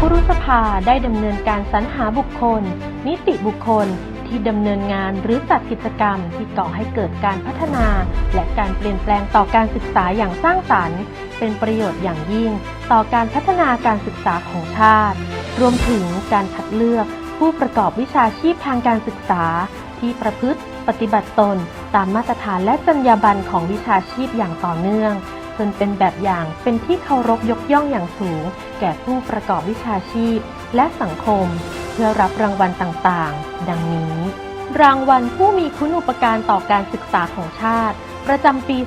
คุรุสภาได้ดำเนินการสรรหาบุคคล นิติบุคคลที่ดำเนินงานหรือจัดกิจกรรมที่ก่อให้เกิดการพัฒนา และการเปลี่ยนแปลงต่อการศึกษาอย่างสร้างสรรค์ เป็นประโยชน์อย่างยิ่ง ต่อการพัฒนาการศึกษาของชาติ รวมถึงการคัดเลือกผู้ประกอบวิชาชีพทางการศึกษา ที่ประพฤติปฏิบัติตน ตามมาตรฐานและจรรยาบรรณของวิชาชีพอย่างต่อเนื่อง จนเป็นแบบอย่างเป็นที่เคารพยกย่องอย่างสูง แก่ผู้ประกอบวิชาชีพ และสังคม เพื่อรับรางวัลต่างๆ ดังนี้ รางวัลผู้มีคุณูปการต่อการศึกษาของชาติ ประจำปี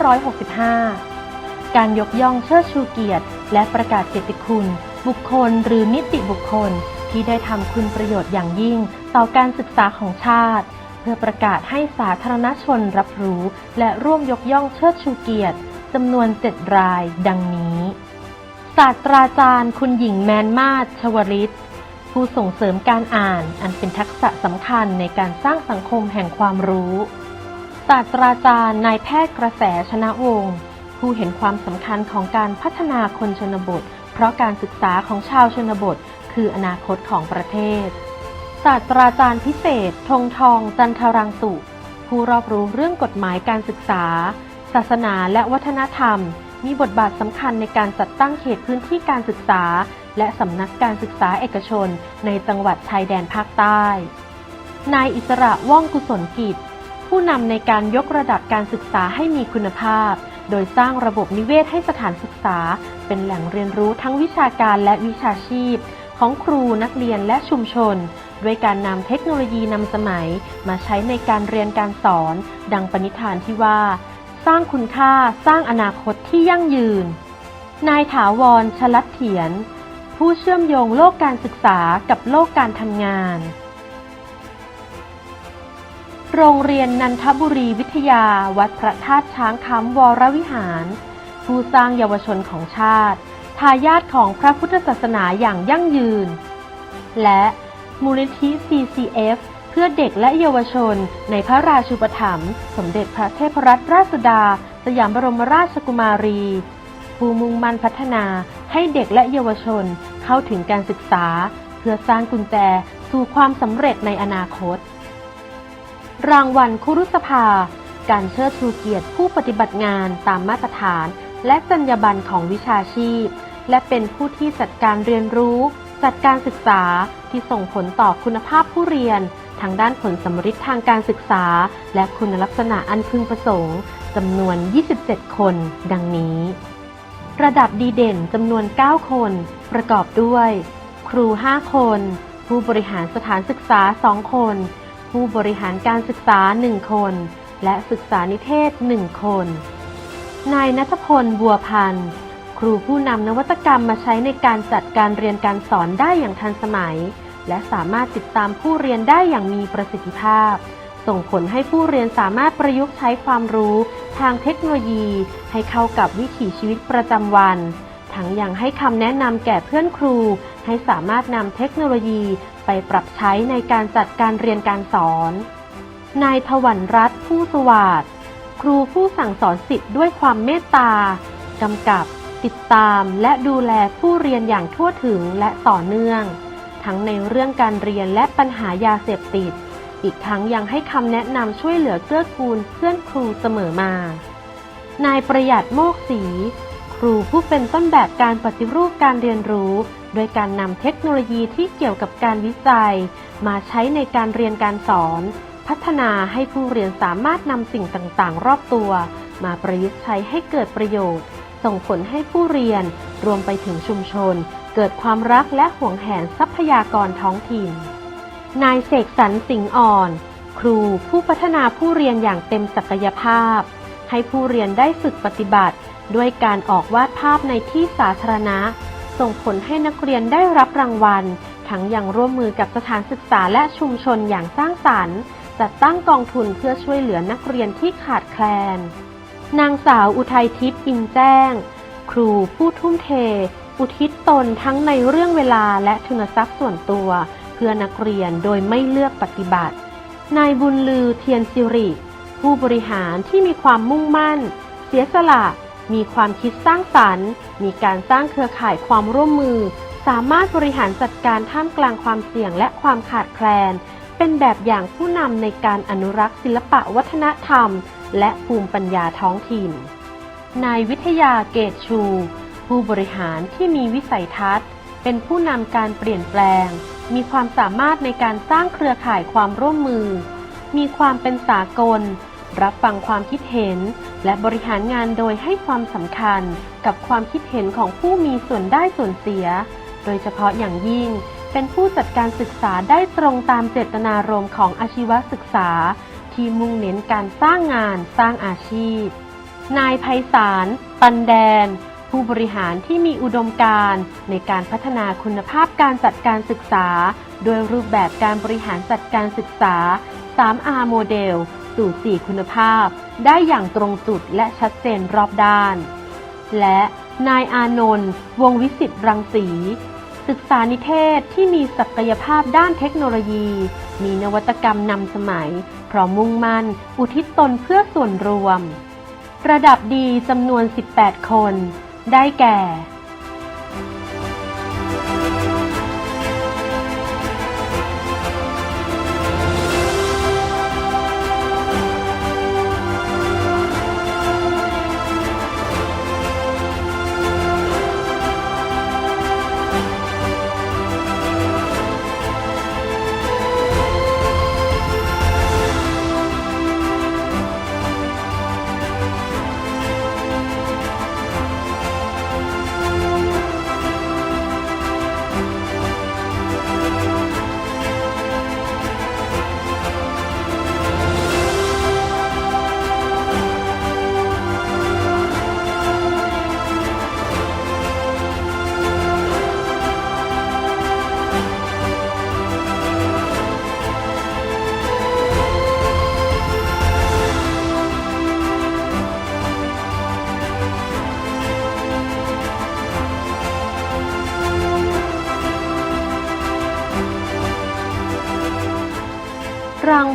2565 การยกย่องเชิดชูเกียรติ และประกาศเกียรติคุณ บุคคลหรือนิติบุคคลที่ได้ทำคุณประโยชน์อย่างยิ่ง ต่อการศึกษาของชาติ เพื่อประกาศให้สาธารณชนรับรู้ และร่วมยกย่องเชิดชูเกียรติ จำนวน 7 ราย ดังนี้ ศาสตราจารย์คุณหญิงแมนมาศชวริต ผู้ส่งเสริมการอ่านอันเป็นทักษะสำคัญในการสร้างสังคมแห่งความรู้ ศาสตราจารย์นายแพทย์กระแสชนะวงศ์ผู้เห็นความสำคัญของการพัฒนาคนชนบท เพราะการศึกษาของชาวชนบท คืออนาคตของประเทศ ศาสตราจารย์พิเศษธงทอง จันทรังสุ ผู้รอบรู้เรื่องกฎหมายการศึกษาาสนาและวัฒนธรรม มีบทบาทสำคัญในการจัดตั้งเขตพื้นที่การศึกษา และสำนักการศึกษาเอกชน ในจังหวัดชายแดนภาคใต้ นายอิสระว่องกุศลกิจ ผู้นำในการยกระดับการศึกษาให้มีคุณภาพ โดยสร้างระบบนิเวศให้สถานศึกษา เป็นแหล่งเรียนรู้ทั้งวิชาการและวิชาชีพ ของครูนักเรียนและชุมชนด้วยการนำเทคโนโลยีนำสมัยมาใช้ในการเรียนการสอน ดังปณิธานที่ว่า สร้างคุณค่าสร้างอนาคตที่ยั่งยืน นายถาวร ชลัดเถียน ผู้เชื่อมโยงโลกการศึกษากับโลกการทำงาน โรงเรียนนันทบุรีวิทยา วัดพระธาตุช้างคำวรวิหาร ผู้สร้างเยาวชนของชาติ ทายาทของพระพุทธศาสนาอย่างยั่งยืน และมูลนิธิ CCF พื่อเด็กและเยาวชน ในพระราชูปถัมภ์สมเด็จพระเทพรัตนราชสุดา สยามบรมราชกุมารีผู้มุ่งมั่นพัฒนาให้เด็กและเยาวชนเข้าถึงการศึกษา เพื่อสร้างกุญแจสู่ความสำเร็จในอนาคต รางวัลคุรุสภา การเชิดชูเกียรติผู้ปฏิบัติงานตามมาตรฐาน และจรรยาบรรณของวิชาชีพ และเป็นผู้ที่จัดการเรียนรู้ จัดการศึกษาที่ส่งผลต่อคุณภาพผู้เรียน ทางด้านผลสำฤทธิ์ทางการศึกษา และคุณลักษณะอันพึงประสงค์จำนวน 27 คน ดังนี้ ระดับดีเด่นจำนวน 9 คน ประกอบด้วย ครู 5 คน ผู้บริหารสถานศึกษา 2 คน ผู้บริหารการศึกษา 1 คน และศึกษานิเทศ 1 คน นายนัทพล บัวพันธ์ครูผู้นำนวัตกรรมมาใช้ในการจัดการเรียนการสอนได้อย่างทันสมัย และสามารถติดตามผู้เรียนได้อย่างมีประสิทธิภาพ ส่งผลให้ผู้เรียนสามารถประยุกต์ใช้ความรู้ ทางเทคโนโลยี ให้เข้ากับวิถีชีวิตประจำวัน ทั้งยังให้คำแนะนำแก่เพื่อนครู ให้สามารถนำเทคโนโลยีไปปรับใช้ในการจัดการเรียนการสอน นายถวันรัตน์ผู้สวัสดครูผู้สั่งสอนสิทธิ์ด้วยความเมตตากำกับ ติดตามและดูแลผู้เรียนอย่างทั่วถึงและต่อเนื่อง ทั้งในเรื่องการเรียนและปัญหายาเสพติด อีกทั้งยังให้คำแนะนำช่วยเหลือเกื้อกูลเพื่อนครูเสมอมา นายประหยัดโมกศรีครูผู้เป็นต้นแบบการปฏิรูปการเรียนรู้ โดยการนำเทคโนโลยีที่เกี่ยวกับการวิจัย มาใช้ในการเรียนการสอน พัฒนาให้ผู้เรียนสามารถนำสิ่งต่างๆ รอบตัว มาประยุกต์ใช้ให้เกิดประโยชน์ ส่งผลให้ผู้เรียนรวมไปถึงชุมชน เกิดความรักและห่วงแหนทรัพยากรท้องถิ่น นายเสกสรรสิงห์อ่อน ครูผู้พัฒนาผู้เรียนอย่างเต็มศักยภาพ ให้ผู้เรียนได้ฝึกปฏิบัติ ด้วยการออกวาดภาพในที่สาธารณะ ส่งผลให้นักเรียนได้รับรางวัล ทั้งยังร่วมมือกับสถานศึกษาและชุมชนอย่างสร้างสรรค์จัดตั้งกองทุนเพื่อช่วยเหลือนักเรียนที่ขาดแคลน นางสาวอุทัยทิพย์อินแจ้ง ครูผู้ทุ่มเท อุทิศตนทั้งในเรื่องเวลาและทุนทรัพย์ส่วนตัว เพื่อนักเรียนโดยไม่เลือกปฏิบัติ นายบุญลือเทียนสิริ ผู้บริหารที่มีความมุ่งมั่น เสียสละ มีความคิดสร้างสรรค์ มีการสร้างเครือข่ายความร่วมมือ สามารถบริหารจัดการท่ามกลางความเสี่ยงและความขาดแคลน เป็นแบบอย่างผู้นำในการอนุรักษ์ศิลปะวัฒนธรรม และภูมิปัญญาท้องถิ่น นายวิทยาเกตชู ผู้บริหารที่มีวิสัยทัศน์ เป็นผู้นำการเปลี่ยนแปลง มีความสามารถในการสร้างเครือข่ายความร่วมมือ มีความเป็นสากล รับฟังความคิดเห็น และบริหารงานโดยให้ความสำคัญกับความคิดเห็นของผู้มีส่วนได้ส่วนเสีย โดยเฉพาะอย่างยิ่งเป็นผู้จัดการศึกษาได้ตรงตามเจตนารมณ์ของอาชีวศึกษา ที่มุ่งเน้นการสร้างงานสร้างอาชีพ นายไพศาล ปันแดน ผู้บริหารที่มีอุดมการณ์ในการพัฒนาคุณภาพการจัดการศึกษา โดยรูปแบบการบริหารจัดการศึกษา 3R โมเดล สู่ 4 คุณภาพ ได้อย่างตรงจุดและชัดเจนรอบด้าน และนายอานนท์วงวิสิตรังสี ศึกษานิเทศที่มีศักยภาพด้านเทคโนโลยี มีนวัตกรรมนำสมัย พร้อมมุ่งมั่น อุทิศตนเพื่อส่วนรวม ระดับดีจำนวน 18 คน ได้แก่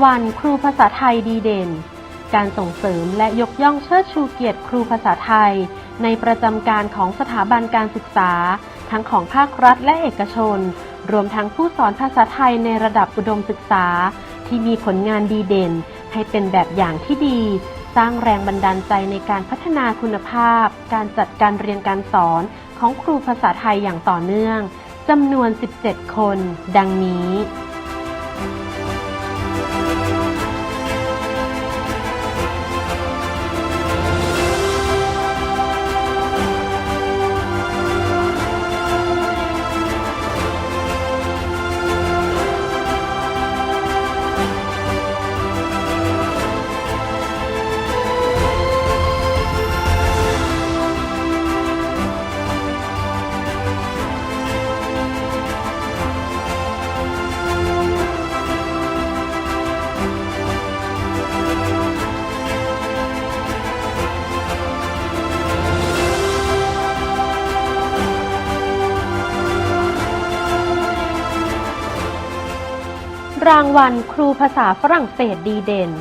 รางวัลครูภาษาไทยดีเด่น การส่งเสริมและยกย่องเชิดชูเกียรติครูภาษาไทย ในประจำการของสถาบันการศึกษา ทั้งของภาครัฐและเอกชน รวมทั้งผู้สอนภาษาไทยในระดับอุดมศึกษา ที่มีผลงานดีเด่น ให้เป็นแบบอย่างที่ดี สร้างแรงบันดาลใจในการพัฒนาคุณภาพ การจัดการเรียนการสอนของครูภาษาไทยอย่างต่อเนื่องจำนวน 17 คน ดังนี้ รางวัลครูภาษาฝรั่งเศสดีเด่น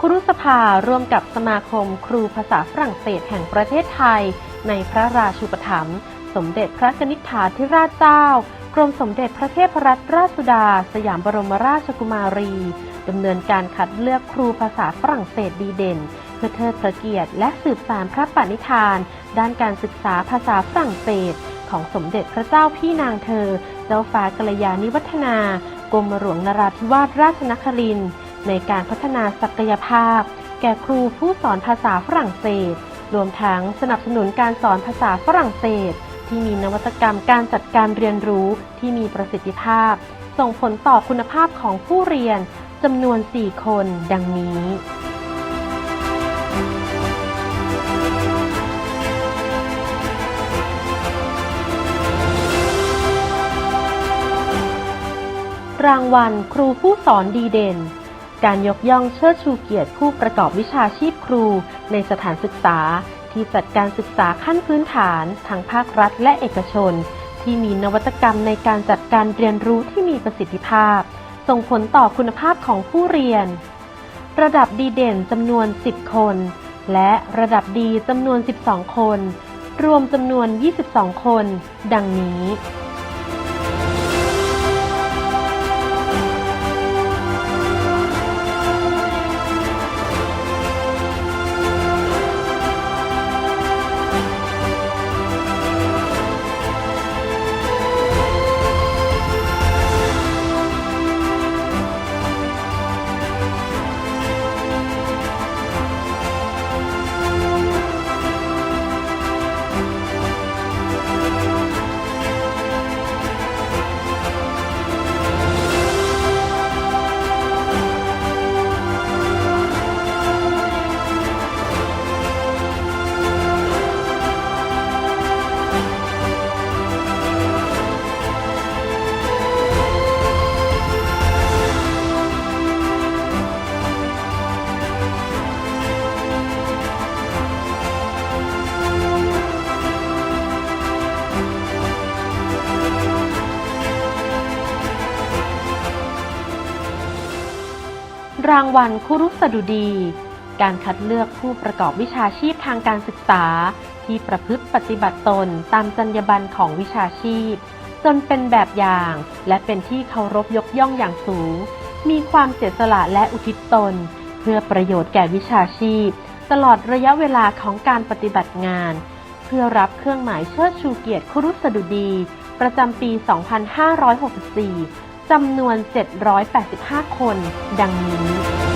ครุสภาร่วมกับสมาคมครูภาษาฝรั่งเศสแห่งประเทศไทย ในพระราชูปถัมภ์สมเด็จพระนิษฐาธิราชเจ้ากรมสมเด็จพระเทพรัตนราชสุดา สยามบรมราชกุมารีดำเนินการคัดเลือกครูภาษาฝรั่งเศสดีเด่น เพื่อเทิดพระเกียรติและสืบสานพระปณิธาน ด้านการศึกษาภาษาฝรั่งเศส ของสมเด็จพระเจ้าพี่นางเธอ เจ้าฟ้ากัลยาณิวัฒนา กรมหลวงนราธิวาสราชนครินในการพัฒนาศักยภาพ แก่ครูผู้สอนภาษาฝรั่งเศส รวมทั้งสนับสนุนการสอนภาษาฝรั่งเศส ที่มีนวัตกรรมการจัดการเรียนรู้ที่มีประสิทธิภาพ ส่งผลต่อคุณภาพของผู้เรียนจำนวน 4 คน ดังนี้ รางวัล ครูผู้สอนดีเด่น การยกย่องเชิดชูเกียรติผู้ประกอบวิชาชีพครู ในสถานศึกษาที่จัดการศึกษาขั้นพื้นฐานทั้งภาครัฐและเอกชน ที่มีนวัตกรรมในการจัดการเรียนรู้ที่มีประสิทธิภาพ ส่งผลต่อคุณภาพของผู้เรียน ระดับดีเด่นจำนวน 10 คน และระดับดีจำนวน 12 คน รวมจำนวน 22 คน ดังนี้ รางวัลครุสดุดี การคัดเลือกผู้ประกอบวิชาชีพทางการศึกษา ที่ประพฤติปฏิบัติตนตามจรรยาบรรณของวิชาชีพ จนเป็นแบบอย่าง และเป็นที่เคารพยกย่องอย่างสูง มีความเสียสละและอุทิศตน เพื่อประโยชน์แก่วิชาชีพ ตลอดระยะเวลาของการปฏิบัติงาน เพื่อรับเครื่องหมายเชิดชูเกียรติครุสดุดี ประจำปี 2564 จำนวน 785 คน ดังนี้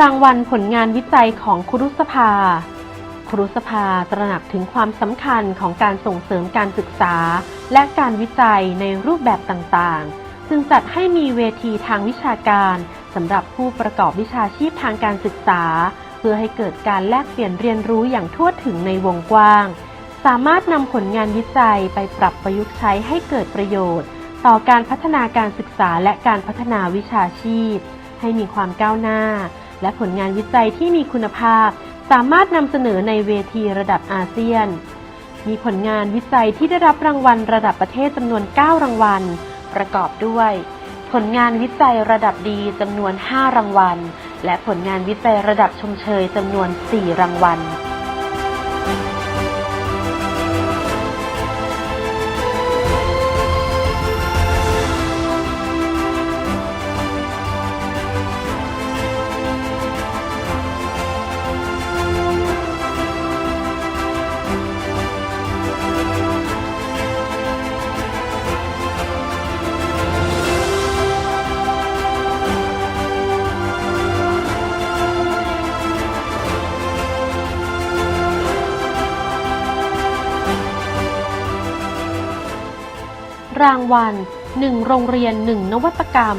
รางวัลผลงานวิจัยของครุสภา ครุสภาตระหนักถึงความสำคัญของการส่งเสริมการศึกษา และการวิจัยในรูปแบบต่างๆ จึงจัดให้มีเวทีทางวิชาการสำหรับผู้ประกอบวิชาชีพทางการศึกษา เพื่อให้เกิดการแลกเปลี่ยนเรียนรู้อย่างทั่วถึงในวงกว้าง สามารถนำผลงานวิจัยไปปรับประยุกต์ใช้ให้เกิดประโยชน์ ต่อการพัฒนาการศึกษาและการพัฒนาวิชาชีพ ให้มีความก้าวหน้า และผลงานวิจัยที่มีคุณภาพ สามารถนำเสนอในเวทีระดับอาเซียน มีผลงานวิจัยที่ได้รับรางวัลระดับประเทศจำนวน 9 รางวัล ประกอบด้วย ผลงานวิจัยระดับดีจำนวน 5 รางวัล และผลงานวิจัยระดับชมเชยจำนวน 4 รางวัล รางวัล 1 โรงเรียน 1 นวัตกรรม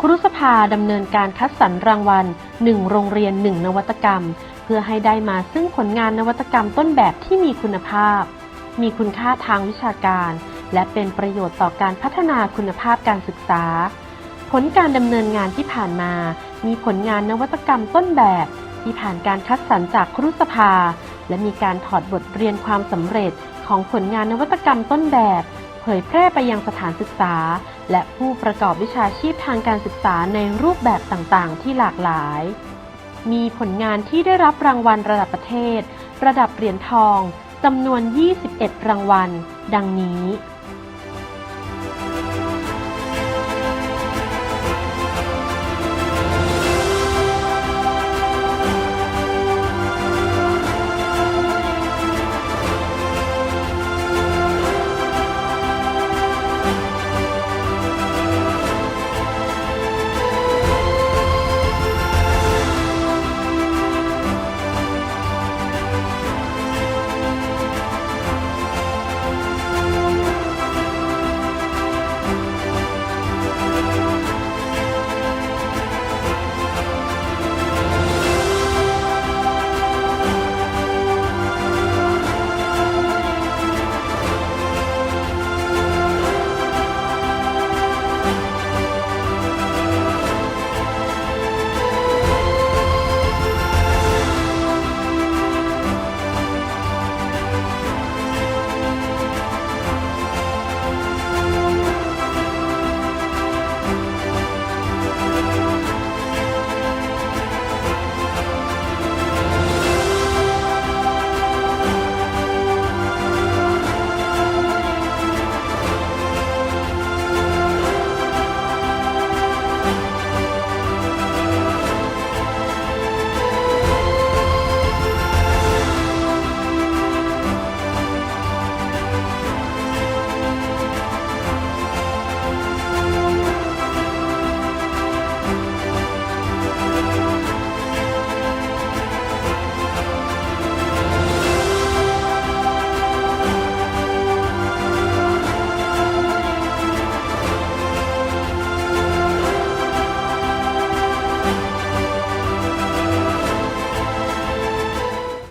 ครุสภาดำเนินการคัดสรรรางวัล 1 โรงเรียน 1 นวัตกรรม เพื่อให้ได้มาซึ่งผลงานนวัตกรรมต้นแบบที่มีคุณภาพ มีคุณค่าทางวิชาการ และเป็นประโยชน์ต่อการพัฒนาคุณภาพการศึกษา ผลการดำเนินงานที่ผ่านมา มีผลงานนวัตกรรมต้นแบบที่ผ่านการคัดสรรจากครุสภา และมีการถอดบทเรียนความสำเร็จของผลงานนวัตกรรมต้นแบบ ยแพร่ไปยังสถานศึกษา และผู้ประกอบวิชาชีพทางการศึกษาในรูปแบบต่างๆ ที่หลากหลาย มีผลงานที่ได้รับรางวัลระดับประเทศ ระดับเหรียญทองจำนวน 21 รางวัล ดังนี้